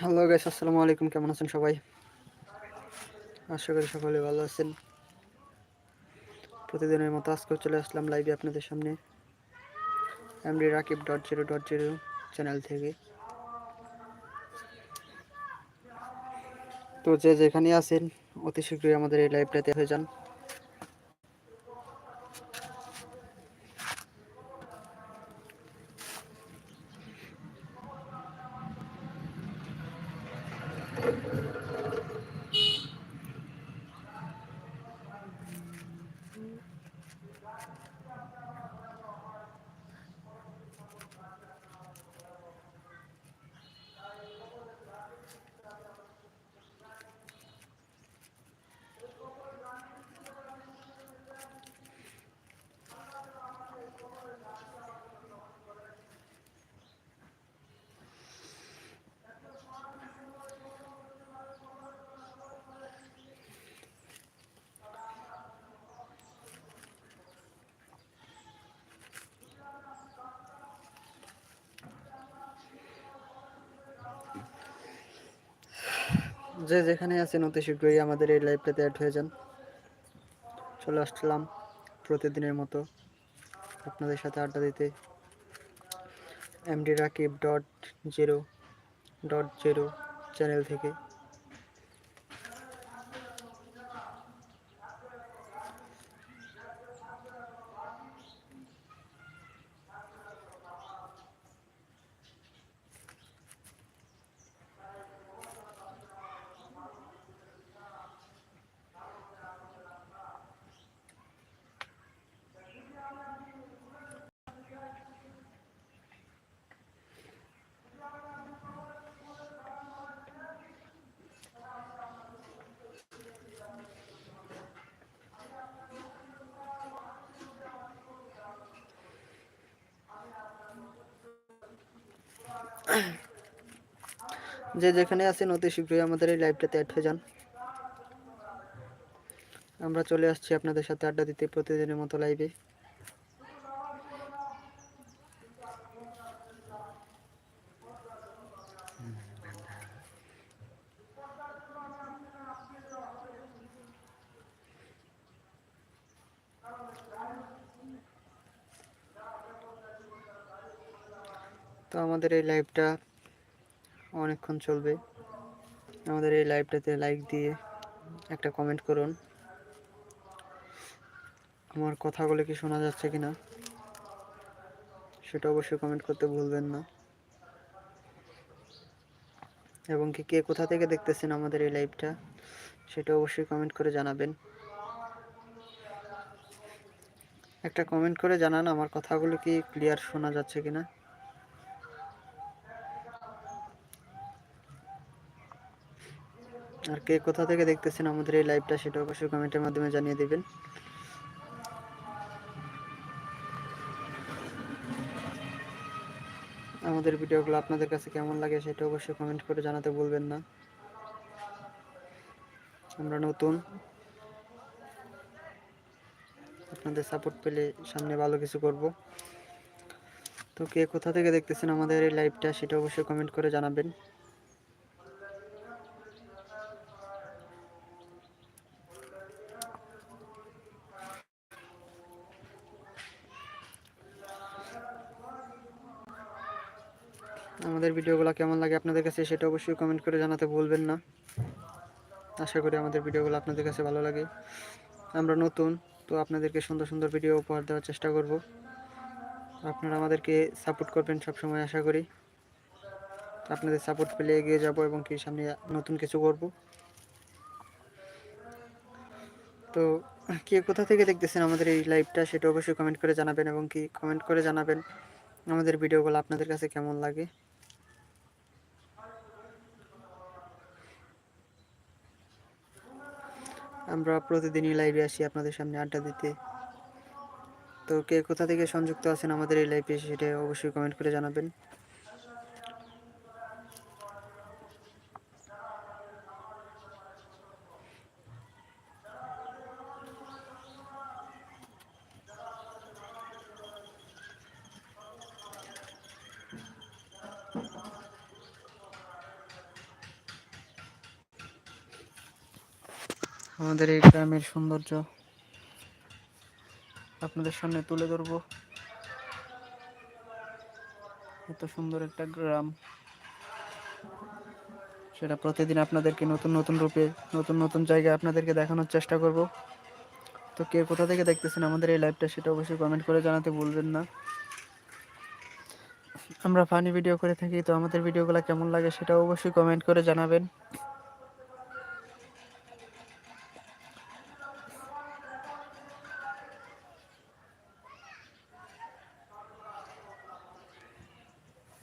Hello guys, আসসালামু আলাইকুম, কেমন আছেন সবাই? আশা করি সকলে ভালো আছেন। প্রতিদিনের মতো আজকেও চলে আসলাম লাইভে আপনাদের সামনে। MD Rakib dot zero dot zero channel থেকে। তো যে যেখানে আছেন, অতি শীঘ্রই আমাদের এই লাইভটাতে হয়ে যান। যে যেখানে আছেন, অতি শীঘ্রই আমাদের এই লাইভটাতে অ্যাড হয়ে যান। চলে আসলাম প্রতিদিনের মতো আপনাদের সাথে আড্ডা দিতে। MD Rakib dot zero dot zero channel থেকে। যে যেখানে আছেন, অতি শীঘ্রই আমাদের এই লাইভটাতে অ্যাড হয়ে যান। আমরা চলে আসছি আপনাদের সাথে আড্ডা দিতে প্রতিদিনের মতো লাইভে তো আমাদের এই লাইভটা অনেকক্ষণ চলবে। আমাদের এই লাইভটাতে লাইক দিয়ে একটা কমেন্ট করুন। আমার কথাগুলো কি শোনা যাচ্ছে কিনা? সেটা অবশ্যই কমেন্ট করতে ভুলবেন না। এবং কি কে কোথা থেকে দেখতেছেন আমাদের এই লাইভটা সেটা অবশ্যই কমেন্ট করে জানাবেন। একটা কমেন্ট করে জানান আমার কথাগুলো কি ক্লিয়ার শোনা যাচ্ছে কিনা। আর কে কোথা থেকে দেখতেছেন আমাদের এই লাইভটা সেটা অবশ্যই কমেন্টের মাধ্যমে জানিয়ে দেবেন। আমাদের ভিডিওগুলো আপনাদের কাছে কেমন লাগে সেটা অবশ্যই কমেন্ট করে জানাতে বলবেন না। আমরা নতুন। আপনাদের সাপোর্ট পেলে সামনে ভালো কিছু করব। তো কে কোথা থেকে দেখতেছেন আমাদের এই লাইভটা সেটা অবশ্যই কমেন্ট করে জানাবেন। আমাদের ভিডিওগুলো কেমন লাগে আপনাদের কাছে সেটা অবশ্যই কমেন্ট করে জানাতে ভুলবেন না। আশা করি আমাদের ভিডিওগুলো আপনাদের কাছে ভালো লাগে। আমরা নতুন, তো আপনাদেরকে সুন্দর সুন্দর ভিডিও উপহার দেওয়ার চেষ্টা করব। আপনারা আমাদেরকে সাপোর্ট করবেন সব সময় আশা করি। আপনাদের সাপোর্ট পেলে এগিয়ে যাব এবং কি সামনে নতুন কিছু করব। তো কে কোথা থেকে দেখতেছেন আমাদের এই লাইভটা সেটা অবশ্যই কমেন্ট করে জানাবেন এবং কি কমেন্ট করে জানাবেন আমাদের ভিডিওগুলো আপনাদের কাছে কেমন লাগে। আমরা প্রতিদিনই লাইভে আসি আপনাদের সামনে আড্ডা দিতে। তো কে কোথা থেকে সংযুক্ত আছেন আমাদের এই লাইভে সেটা অবশ্যই কমেন্ট করে জানাবেন। আমাদের এই গ্রামের সৌন্দর্য আপনাদের সামনে তুলে ধরব। এত সুন্দর একটা গ্রাম। সেটা প্রতিদিন আপনাদেরকে নতুন নতুন রূপে, নতুন নতুন জায়গায় আপনাদেরকে দেখানোর চেষ্টা করব। তো কে কোথা থেকে দেখতেছেন আমাদের এই লাইভটা সেটা অবশ্যই কমেন্ট করে জানাতে ভুলবেন না। আমরা ফানি ভিডিও করে থাকি, তো আমাদের ভিডিওগুলো কেমন লাগে সেটা অবশ্যই কমেন্ট করে জানাবেন।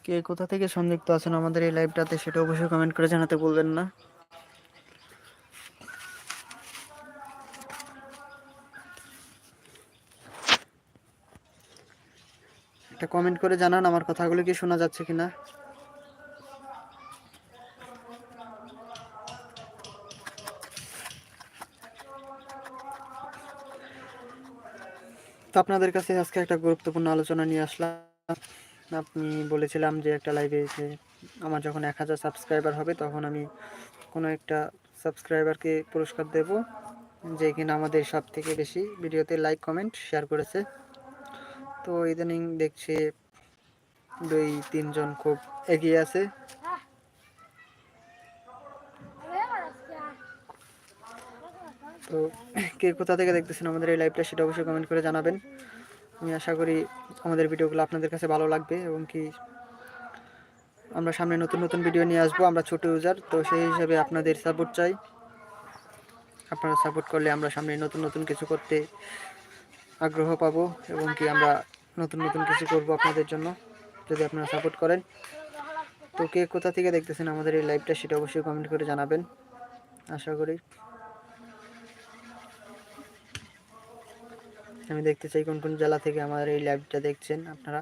কে কোথা থেকে সংযুক্ত আছেন আমাদের এই লাইভটাতে সেটা অবশ্যই কমেন্ট করে জানাতে বলবেন না। একটা কমেন্ট করে জানান আমার কথাগুলো কি শোনা যাচ্ছে কিনা। তো আপনাদের কাছে আজকে একটা গুরুত্বপূর্ণ আলোচনা নিয়ে আসলাম। আপনি বলেছিলাম যে একটা লাইভে যে আমার যখন এক হাজার সাবস্ক্রাইবার হবে, তখন আমি কোনো একটা সাবস্ক্রাইবারকে পুরস্কার দেব, যে কিনা আমাদের সব থেকে বেশি ভিডিওতে লাইক কমেন্ট শেয়ার করেছে। তো ইদানিং দেখছি দুই তিনজন খুব এগিয়ে আছে। তো কে কোথা থেকে দেখতেছেন আমাদের এই লাইভটা সেটা অবশ্যই কমেন্ট করে জানাবেন। আমি আশা করি আমাদের ভিডিওগুলো আপনাদের কাছে ভালো লাগবে এবং কি আমরা সামনে নতুন নতুন ভিডিও নিয়ে আসব, আমরা ছোট ইউজার তো সেই হিসাবে আপনাদের সাপোর্ট চাই। আপনারা সাপোর্ট করলে আমরা সামনে নতুন নতুন কিছু করতে আগ্রহ পাবো এবং কি আমরা নতুন নতুন কিছু করব আপনাদের জন্য, যদি আপনারা সাপোর্ট করেন। তো কে কোথা থেকে দেখতেছেন আমাদের এই লাইভটা সেটা অবশ্যই কমেন্ট করে জানাবেন। আশা করি আমি দেখতে চাই কোন কোন জেলা থেকে আমাদের এই লাইভটা দেখছেন আপনারা।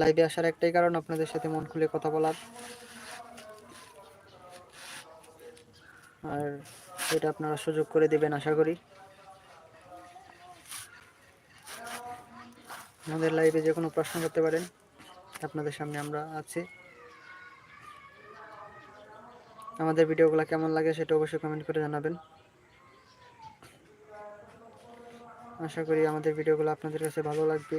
লাইভে আসার একটাই কারণ আপনাদের সাথে মন খুলে কথা বলার। আর এটা আপনারা সুযোগ করে দেবেন, আশা করি। আমাদের লাইভে যে কোনো প্রশ্ন করতে পারেন, আপনাদের সামনে আমরা আছি। আমাদের ভিডিওগুলো কেমন লাগে সেটা অবশ্যই কমেন্ট করে জানাবেন। আশা করি আমাদের ভিডিওগুলো আপনাদের কাছে ভালো লাগবে।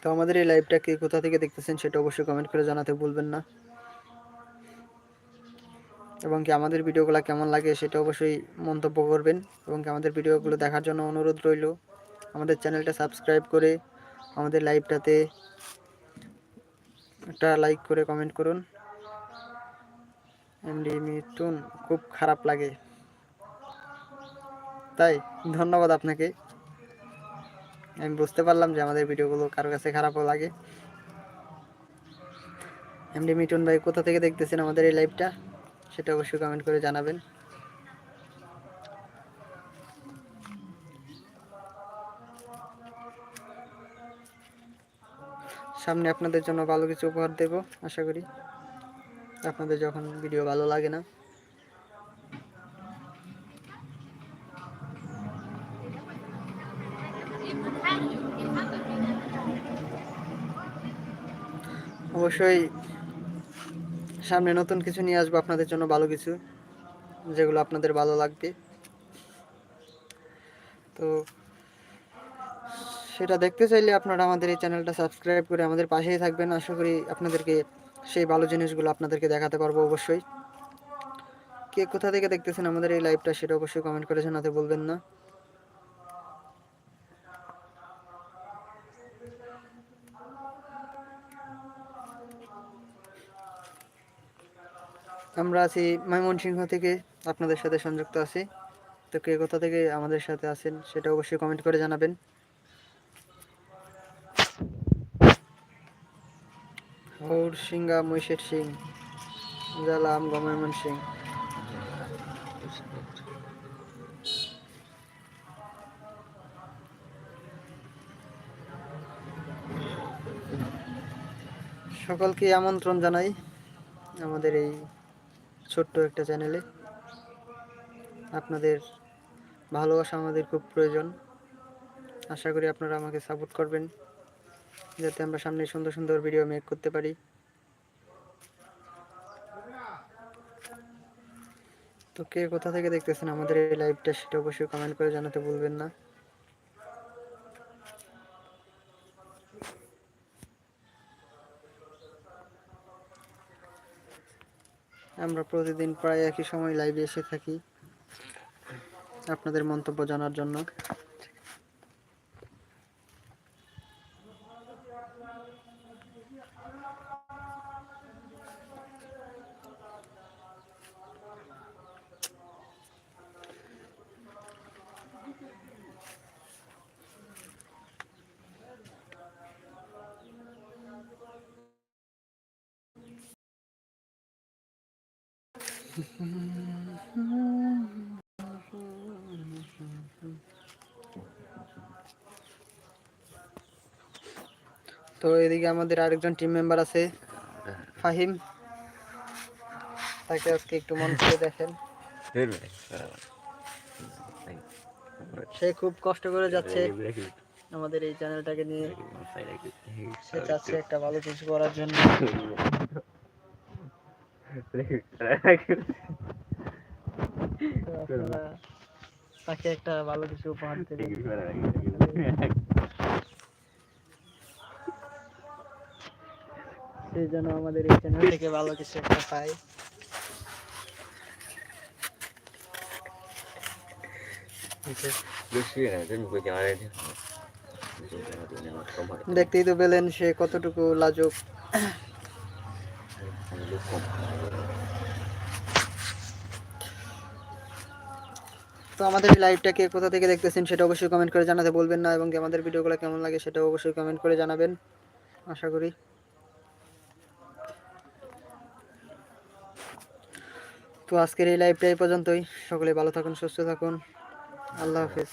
তো আমাদের এই লাইভটা কে কোথা থেকে দেখতেছেন সেটা অবশ্যই কমেন্ট করে জানাতে ভুলবেন না। এবং কি আমাদের ভিডিওগুলো কেমন লাগে সেটা অবশ্যই মন্তব্য করবেন এবং কি আমাদের ভিডিওগুলো দেখার জন্য অনুরোধ রইল। আমাদের চ্যানেলটা সাবস্ক্রাইব করে আমাদের লাইভটাতে একটা লাইক করে কমেন্ট করুন। এমডি মিথুন, খুব খারাপ লাগে। তাই ধন্যবাদ আপনাকে। আমি বুঝতে পারলাম যে আমাদের ভিডিওগুলো কারও কাছে খারাপও লাগে। এমডি মিটুন ভাই কোথা থেকে দেখতেছেন আমাদের এই লাইভটা? সেটা অবশ্যই কমেন্ট করে জানাবেন। সামনে আপনাদের জন্য ভালো কিছু উপহার দেব, আশা করি। আপনাদের যখন ভিডিও ভালো লাগে না। অবশ্যই সামনে নতুন কিছু নিয়ে আসব আপনাদের জন্য ভালো কিছু, যেগুলো আপনাদের ভালো লাগবে। তো সেটা দেখতে চাইলে আপনারা আমাদের এই চ্যানেলটা সাবস্ক্রাইব করে আমাদের পাশেই থাকবেন। আশা করি আপনাদেরকে সেই ভালো জিনিসগুলো আপনাদেরকে দেখাতে পারব অবশ্যই। কে কোথা থেকে দেখতেছেন আমাদের এই লাইভটা সেটা অবশ্যই কমেন্ট করে জানাতে বলবেন না। আমরা আছি ময়মনসিংহ থেকে আপনাদের সাথে সংযুক্ত আছি। তো কে কোথা থেকে আমাদের সাথে আছেন সেটা অবশ্যই কমেন্ট করে জানাবেন। হৌর সিংহা মহিষের সিং জালাম গময়মন সিং সকলকে আমন্ত্রণ জানাই আমাদের এই ছোট্ট একটা চ্যানেলে। আপনাদের ভালোবাসা আমাদের খুব প্রয়োজন। আশা করি আপনারা আমাকে সাপোর্ট করবেন, যাতে আমরা সামনে সুন্দর সুন্দর ভিডিও মেক করতে পারি। তো কে কোথা থেকে দেখতেছেন আমাদের এই লাইভটা সেটা অবশ্যই কমেন্ট করে জানাতে ভুলবেন না। আমরা প্রতিদিন প্রায় একই সময় লাইভে এসে থাকি। আপনাদের মন্তব্য জানার জন্য। তো এদিকে আমাদের আরেকজন টিম মেম্বার আছে, ফাহিম। তাকে আজকে একটু মন করে দেখেন। সে খুব কষ্ট করে যাচ্ছে আমাদের এই চ্যানেলটাকে নিয়ে। সে চাচ্ছে একটা ভালো কিছু করার জন্য। তাকে একটা ভালো কিছু উপহার দেবেন সেই জন্য আমাদের এই চ্যানেল থেকে ভালো কিছু একটা পাই দেখতেই তো পেলেন সে কতটুকু লাজুক। তো আমাদের এই লাইভটাকে কোথা থেকে দেখতেছেন সেটা অবশ্যই কমেন্ট করে জানাতে বলবেন না, এবং আমাদের ভিডিওগুলো কেমন লাগে সেটা অবশ্যই কমেন্ট করে জানাবেন, আশা করি। তো আজকের এই লাইভটা এই পর্যন্তই, সকলে ভালো থাকুন, সুস্থ থাকুন, আল্লাহ হাফেজ।